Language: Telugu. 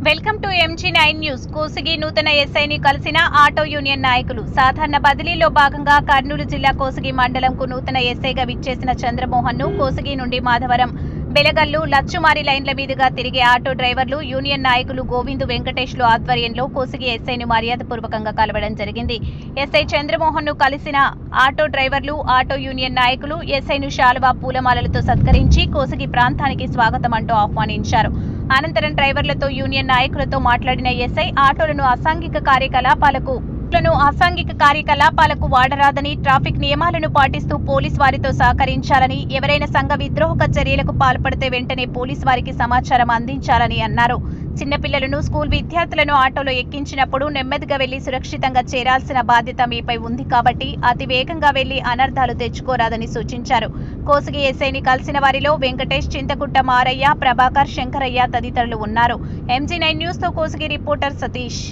Welcome to MG nine news Kosigi నూతన ఎస్ఐని కలిసిన ఆటో యూనియన్ నాయకులు సాధారణ బదిలీలో భాగంగా కర్నూలు జిల్లా కోసిగి మండలంకు నూతన ఎస్ఐగా విచ్చేసిన చంద్రమోహన్ను కోసిగి నుండి మాధవరం బెలగల్లు లచ్చుమారి లైన్ల మీదుగా తిరిగే ఆటో డ్రైవర్లు యూనియన్ నాయకులు గోవిందు వెంకటేష్లు ఆధ్వర్యంలో కోసిగి ఎస్ఐను మర్యాదపూర్వకంగా కలవడం జరిగింది. ఎస్ఐ చంద్రమోహన్ను కలిసిన ఆటో డ్రైవర్లు ఆటో యూనియన్ నాయకులు ఎస్ఐను శాలువా పూలమాలలతో సత్కరించి కోసిగి ప్రాంతానికి స్వాగతం అంటూ ఆహ్వానించారు. అనంతరం డ్రైవర్లతో యూనియన్ నాయకులతో మాట్లాడిన ఎస్ఐ ఆటోలను అసాంఘిక కార్యకలాపాలకు లను అసాంఘిక కార్యకలాపాలకు వాడరాదని ట్రాఫిక్ నియమాలను పాటిస్తూ పోలీస్ వారితో సహకరించాలని ఎవరైనా సంఘ విద్రోహక చర్యలకు పాల్పడితే వెంటనే పోలీస్ వారికి సమాచారం అందించాలని అన్నారు. చిన్నపిల్లలను స్కూల్ విద్యార్థులను ఆటోలో ఎక్కించినప్పుడు నెమ్మదిగా వెళ్ళి సురక్షితంగా చేరాల్సిన బాధ్యత మీపై ఉంది కాబట్టి అతి వేగంగా వెళ్ళి అనర్థాలు తెచ్చుకోరాదని సూచించారు. కోసిగి ఎస్ఐని కలిసిన వారిలో వెంకటేష్ చింతగుట్ట మారయ్య ప్రభాకర్ శంకరయ్య తదితరులు ఉన్నారు. ఎంజీ నైన్ న్యూస్తో కోసిగి రిపోర్టర్ సతీష్.